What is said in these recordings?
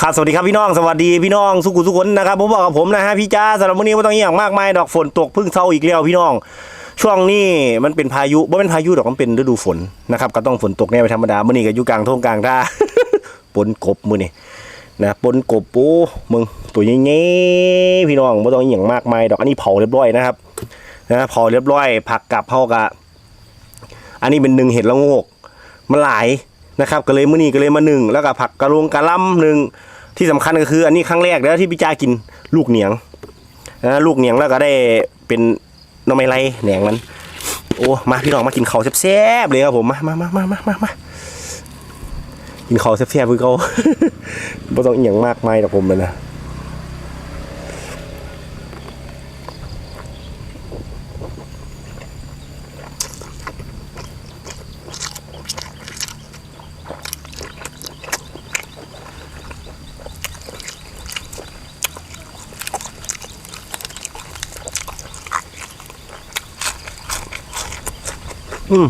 ครับสวัสดีครับพี่น้องสวัสดีพี่น้องสุขุสุขนนะครับผมบอกกับผมนะฮะพี่จ้าสำหรับวันนี้ไม่ต้องอหย่างมากมายดอกฝนตกพึ่งเศร้าอีกแล้วพี่น้อง ช่วงนี้มันเป็นพายุบ่เป็นพายุดอกมันเป็นฤดูฝนนะครับก็ต้องฝนตกแน่เป็นธรรมดาเมื่อนี้ก็อยู่กลางท่งกลางท่าปนกบมือนี่นะปนกบปูมึงตัวใหญ่ๆพี่น้องไม่ต้องอหย่างมากมายดอกอันนี้เผาเรียบร้อยนะครับนะเผาเรียบร้อยผักกับเผากะ อันนี้เป็นหนึ่งเห็ดละงกมันหลาย นะครับก็เลยมื้อนี้ก็เลยมาหนึ่งแล้วก็ผักกระลงกระล่ำหนึ่งที่สำคัญก็คือ อันนี้ครั้งแรกแล้วที่พี่จ้ากินลูกเหนียงนะลูกเหนียงแล้วก็ได้เป็นน้ำไม้ไรเหนียงมันโอ้มาพี่น้องมากินข้าวแซ่บๆเลยครับผมมามามามามามามากินข้าวแซ่บๆคือเขาไม่ต้องเอียงมากมายหรอกผมเลยนะ อืม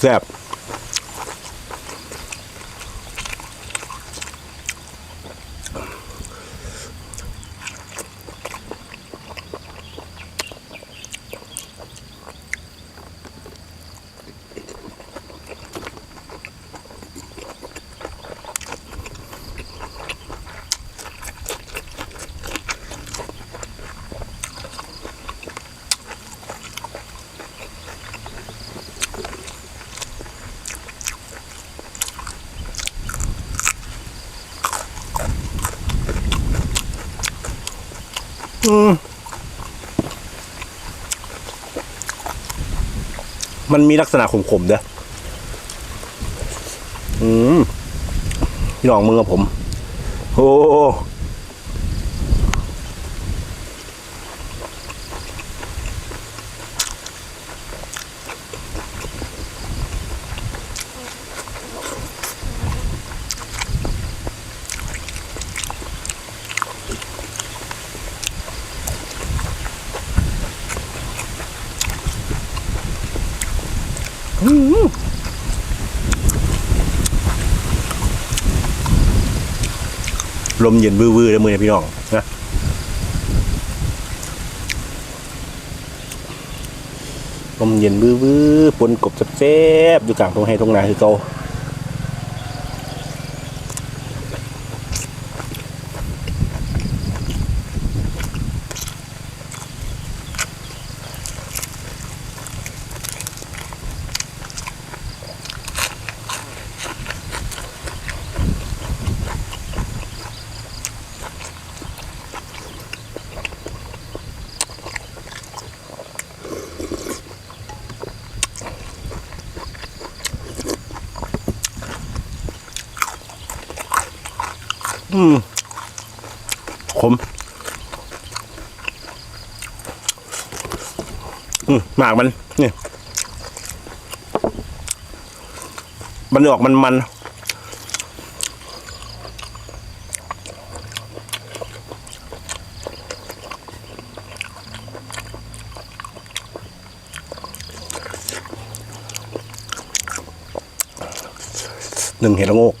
แซ่บ มันมีลักษณะขมๆเด้ออืมพี่น้องมือกับผม โอ้ ลมเย็นวื้อๆแล้วมือเนี่ยพี่น้องนะลมเย็นวื้อๆปนกบแซ่บๆอยู่กลางตรงให้ตรงนาคือเก่า อืมขมอืมหมากมันนี่มันออกมันมันหนึ่งเห็ดละโงก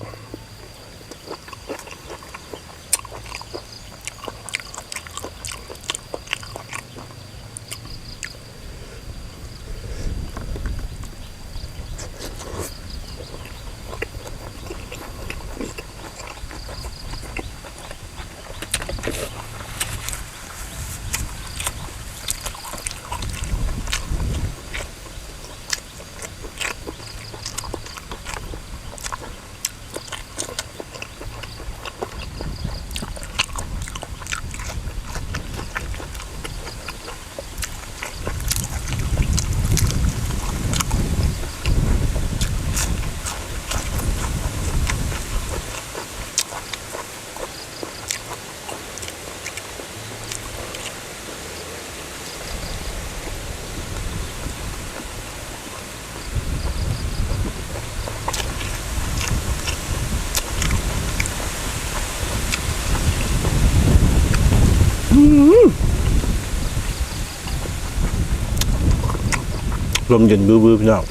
ลมเย็นบื้อๆพี่น้อง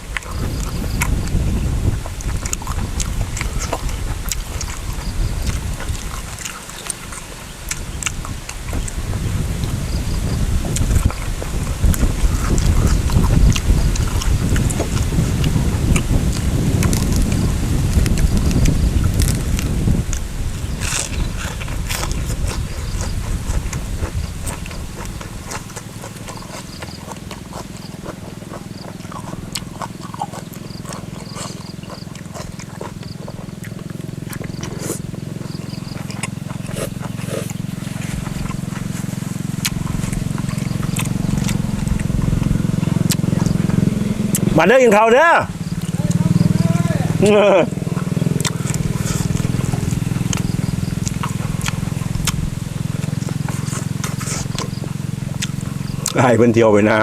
มาเด้อกินข้าวเด้อให้เพิ่อนเที่ยวไปนะ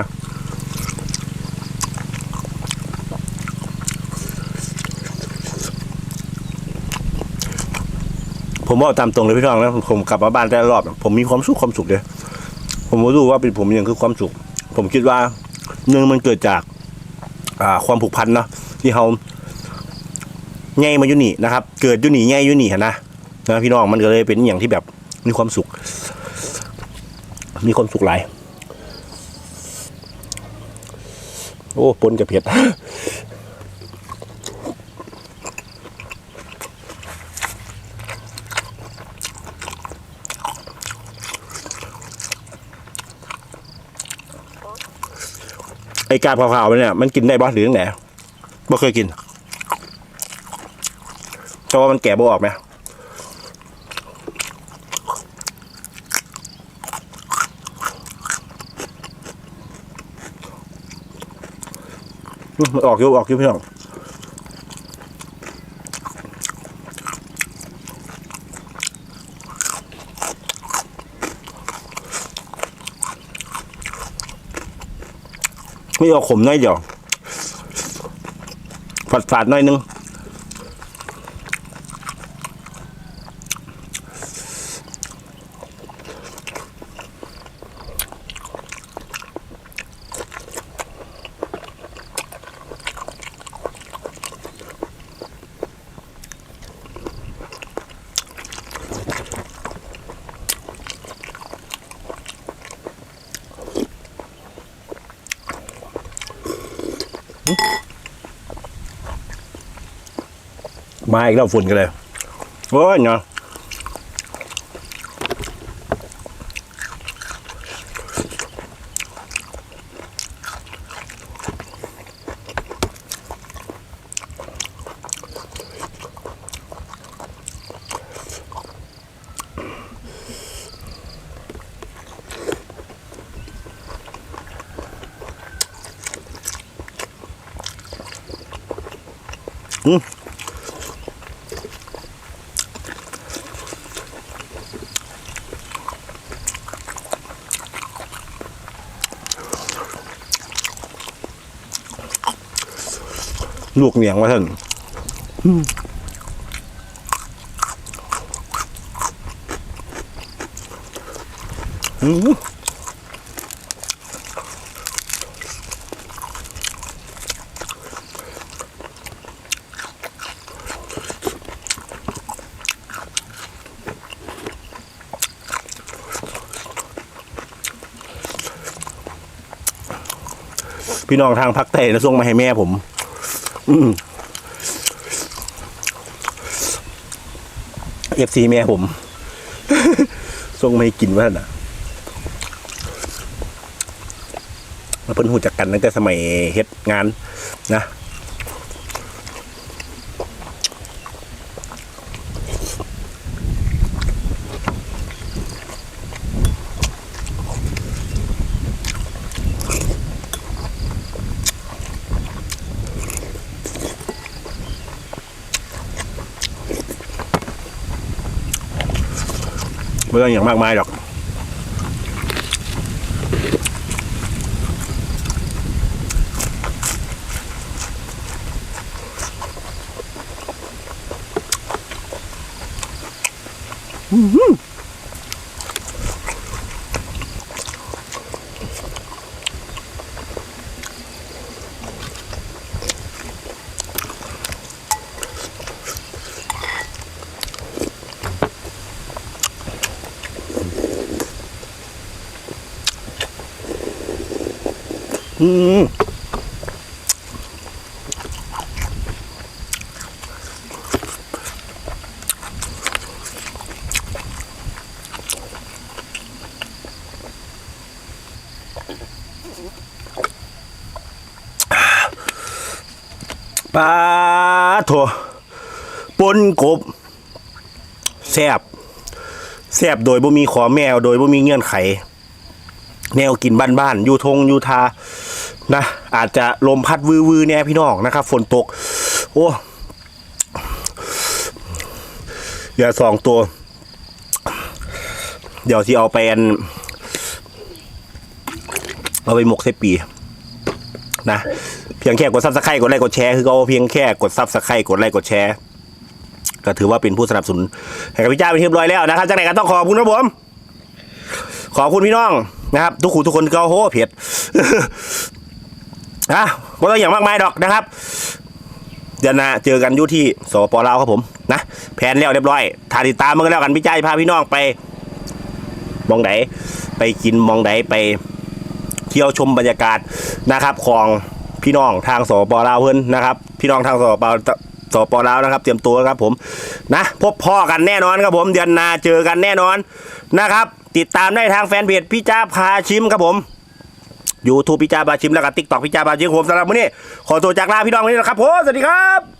ผมบอกตามตรงเลยพี่น้องนะผมกลับมาบ้านแต่รอบ ผมมีความสุขความสุขเลยผมรู้ว่าเป็นผมยังคือความสุข ผมคิดว่าเนื่งมันเกิดจาก อ่าความผูกพันเนาะที่เขาไงมาอยู่นี่นะครับ เกิดอยู่นี่ไงอยู่นี่หั้นนะนะพี่น้องมันก็เลยเป็นอย่างที่แบบมีความสุข มีความสุขหลาย โอ้ปนกับเผ็ด ไอ้กาบขาวๆมันเนี่ยมันกินได้บ่หรือยังไงบ่เคยกินเพราะว่ามันแก่บ่ออกไหมอืมมันออกอยู่ออกอยู่พี่น้อง ไม่เอาขมน้อยเดียวฝาดฝาดน้อยนึง มาอีกแล้วฝุ่นกันเลย โอ้ยเนาะ ลูกเหนียงว่าท่านอืม พี่น้องทางภาคใต้นะส่งมาให้แม่ผมเอฟซีแม่ผม ส่งมาให้กินว่าน่ะมาเพิ่นหูจักกันตั้งแต่สมัยเฮ็ดงานนะ ไม่ต้องอย่างมากมายหรอกอืม ปลาโถปนกบแซบแซบโดยบ่มีขอแมว โดยบ่มีเงื่อนไข แนวกินบ้านๆอยู่ทงอยู่ทา นะอาจจะลมพัดวือวือเนี่ยพี่น้องนะครับ ฝนตก โอ้อย่าสองตัว เดี๋ยวที่เอาไปอันเอาไปหมกใส่ปีนะเพียงแค่กดซับสไครต์กดไลค์กดแชร์คือก็เพียงแค่กดซับสไครต์กดไลค์กดแชร์ก็ถือว่าเป็นผู้สนับสนุนให้กับพี่จ้าเป็นที่เรียบร้อยแล้วนะครับจากไหนก็ต้องขอบคุณครับผมขอบคุณพี่น้องนะครับ ทุกขู่ทุกคนก็โหเผ็ด อะไม่ต้องอย่างมากมายดอกนะครับ เดือนหน้าเจอกันอยู่ที่สปลาวครับผมนะแผนแล้วเรียบร้อยถ่าติดตามมันก็แล้วกันพี่ใจพาพี่น้องไปมองไหนไปกินมองไหนไปเที่ยวชมบรรยากาศนะครับ ของพี่น้องทางสปลาวเพิ่อนนะครับ พี่น้องทางสปลาวสปลาวนะครับ เตรียมตัวครับผมนะพบพ่อกันแน่นอนครับผม เดือนนาเจอกันแน่นอนนะครับ ติดตามได้ทางแฟนเพจพี่จ้าพาชิมครับผม ยูทูบพี่จ้าบาชิมแล้วก็ติ๊กต็อกพี่จ้าบาชิมผมสำหรับวันนี้ขอตัวจากลาพี่น้องวันนี้นะครับผมสวัสดีครับ